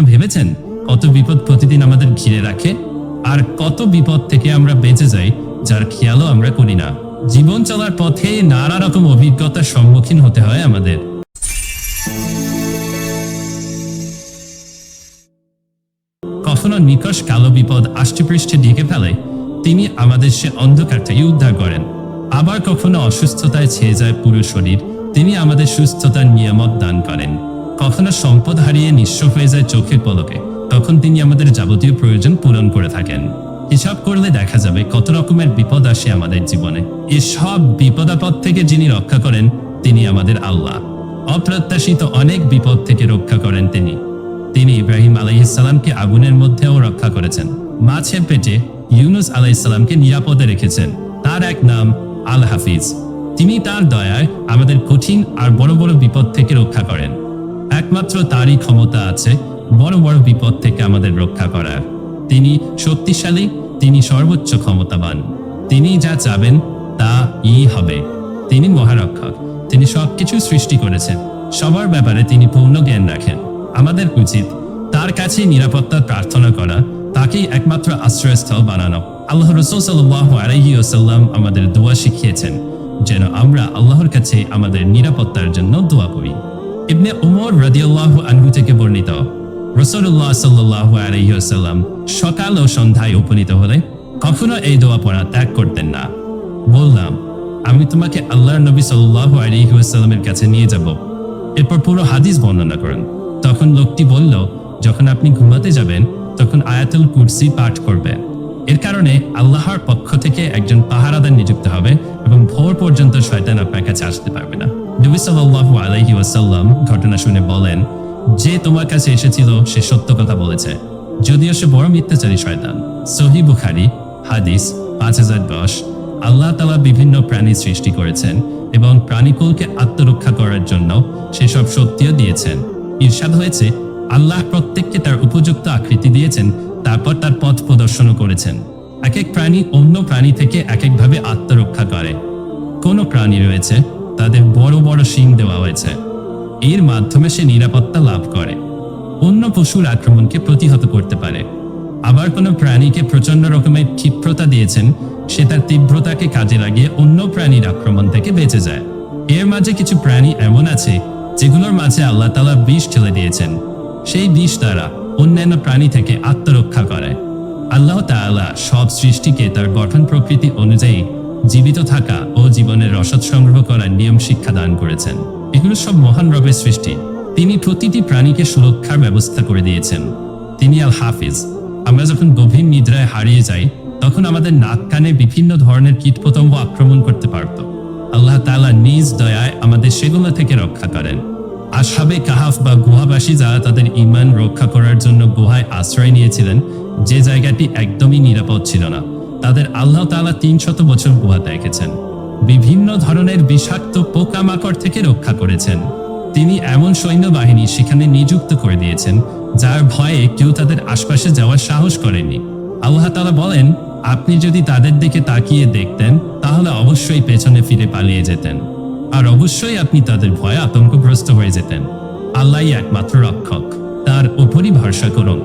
ভেবেছেন কত বিপদ প্রতিদিন আমাদের ঘিরে রাখে আর কত বিপদ থেকে আমরা বেঁচে যাই, যার খেয়ালও আমরা করি না। জীবন চলার পথে নানা রকম অভিজ্ঞতার সম্মুখীন হতে হয় আমাদের। কখনো নিকশ কালো বিপদ আষ্টেপৃষ্ঠে ঢেকে ফেলে, তিনি আমাদের সে অন্ধকার থেকে উদ্ধার করেন। আবার কখনো অসুস্থতায় ছেয়ে যায় পুরো শরীর, তিনি আমাদের সুস্থতার নিয়ামত দান করেন। কখনো সম্পদ হারিয়ে নিঃস্ব হয়ে যায় চোখের পলকে, তখন তিনি আমাদের যাবতীয় প্রয়োজন পূরণ করে থাকেন। হিসাব করলে দেখা যাবে কত রকমের বিপদ আসে আমাদের জীবনে। এসব বিপদাপদ থেকে যিনি রক্ষা করেন, তিনি আমাদের আল্লাহ। অপ্রত্যাশিত অনেক বিপদ থেকে রক্ষা করেন তিনি। তিনি ইব্রাহিম আলাইহিসাল্লামকে আগুনের মধ্যেও রক্ষা করেছেন। মাছের পেটে ইউনুস আলাইহিসাল্লামকে নিরাপদে রেখেছেন। তার এক নাম আল হাফিজ তিনি তার দয়ায় আমাদের কঠিন আর বড় বড় বিপদ থেকে রক্ষা করেন। একমাত্র তারই ক্ষমতা আছে, বড় বড় বিপদ থেকে আমাদের রক্ষা করার। তিনি শক্তিশালী, তিনি সর্বোচ্চ ক্ষমতাবান। তিনি যা চাবেন তা ই হবে। তিনি মহারক্ষক, তিনি সবকিছু সৃষ্টি করেছেন। সবার ব্যাপারে তিনি পূর্ণ জ্ঞান রাখেন। আমাদের উচিত তার কাছে নিরাপত্তা প্রার্থনা করা, তাকেই একমাত্র আশ্রয়স্থল বানানো। আল্লাহ রসুল সাল্লাহ আলহি আমাদের দোয়া শিখিয়েছেন, যেন আমরা আল্লাহর কাছে আমাদের নিরাপত্তার জন্য দোয়া করি। ইবনে উমর আনহু থেকে বর্ণিত। সকাল ও সন্ধ্যায় উপনীত হলে কখনো এই দোয়া পড়া ত্যাগ করতেন না। বললাম, আমি তোমাকে নবী কাছে নিয়ে যাব। এরপর পুরো হাদিস বর্ণনা করেন। তখন লোকটি বলল, যখন আপনি ঘুমাতে যাবেন, তখন আয়াতুল কুরসি পাঠ করবেন এর কারণে আল্লাহর পক্ষ থেকে একজন পাহারাদার নিযুক্ত হবে এবং ভোর পর্যন্ত শয়তান আপনার কাছে আসতে পারবে না। নবী সাল্লাল্লাহু আলাইহি ওয়াসাল্লাম ঘটনা শুনে বলেন, যে তোমার কাছে এসেছিল, সে সত্য কথা বলেছে। যদিও সে বড় মিথ্যাচারী শয়তান। সহি বুখারি, হাদিস, পাঁচ হাজার দশ। আল্লাহ তালা বিভিন্ন প্রাণী সৃষ্টি করেছেন এবং প্রাণীকুলকে আত্মরক্ষা করার জন্য সেসব শক্তিও দিয়েছেন। ঈর্ষাদ হয়েছে, আল্লাহ প্রত্যেককে তার উপযুক্ত আকৃতি দিয়েছেন, তারপর তার পথ প্রদর্শনও করেছেন। এক এক প্রাণী অন্য প্রাণী থেকে এক একভাবে আত্মরক্ষা করে। কোন প্রাণী রয়েছে? তাদের বড় বড় শিং দেওয়া হয়েছে। এর মাধ্যমে সে নিরাপত্তা লাভ করে। অন্য পশুর আক্রমণকে প্রতিহত করতে পারে। আবার কোনো প্রাণীকে প্রচণ্ড রকমের ক্ষিপ্রতা দিয়েছেন, সে তার তীব্রতাকে কাজে লাগিয়ে অন্য প্রাণীর আক্রমণ থেকে বেঁচে যায়। এর মাঝে কিছু প্রাণী এমন আছে, যেগুলোর মাঝে আল্লাহ তালা বিষ ঠেলে দিয়েছেন। সেই বিষ দ্বারা অন্যান্য প্রাণী থেকে আত্মরক্ষা করে। আল্লাহ তাআলা সব সৃষ্টিকে তার গঠন প্রকৃতি অনুযায়ী জীবিত থাকা ও জীবনের রসদ সংগ্রহ করার নিয়ম শিক্ষা দান করেছেন। এগুলো সব মহান রবের সৃষ্টি। তিনি প্রতিটি প্রাণীকে সুরক্ষার ব্যবস্থা করে দিয়েছেন। তিনি আল হাফিজ। আমরা যখন গভীর নিদ্রায় হারিয়ে যাই, তখন আমাদের নাক কানে বিভিন্ন ধরনের কীটপতঙ্গ আক্রমণ করতে পারত। আল্লাহ তাআলা নিজ দয়ায় আমাদের সেগুলো থেকে রক্ষা করেন। আশাবে কাহাফ বা গুহাবাসী যারা তাদের ইমান রক্ষা করার জন্য গুহায় আশ্রয় নিয়েছিলেন, যে জায়গাটি একদমই নিরাপদ ছিল না। তাদের আল্লাহ তাআলা তিন শত বছর গুহাতে রেখেছেন বিভিন্ন ধরনের বিষাক্ত পোকামাকড় থেকে রক্ষা করেছেন। তিনি এমন সৈন্যবাহিনী সেখানে নিযুক্ত করে দিয়েছেন, যার ভয়ে কেউ তাদের আশপাশে যাওয়ার সাহস করেনি। আল্লাহ তালা বলেন, আপনি যদি তাদের দিকে তাকিয়ে দেখতেন, তাহলে অবশ্যই পেছনে ফিরে পালিয়ে যেতেন। আর অবশ্যই আপনি তাদের ভয়ে আতঙ্কগ্রস্ত হয়ে যেতেন। আল্লাহই একমাত্র রক্ষক। তার উপরই ভরসা করুন।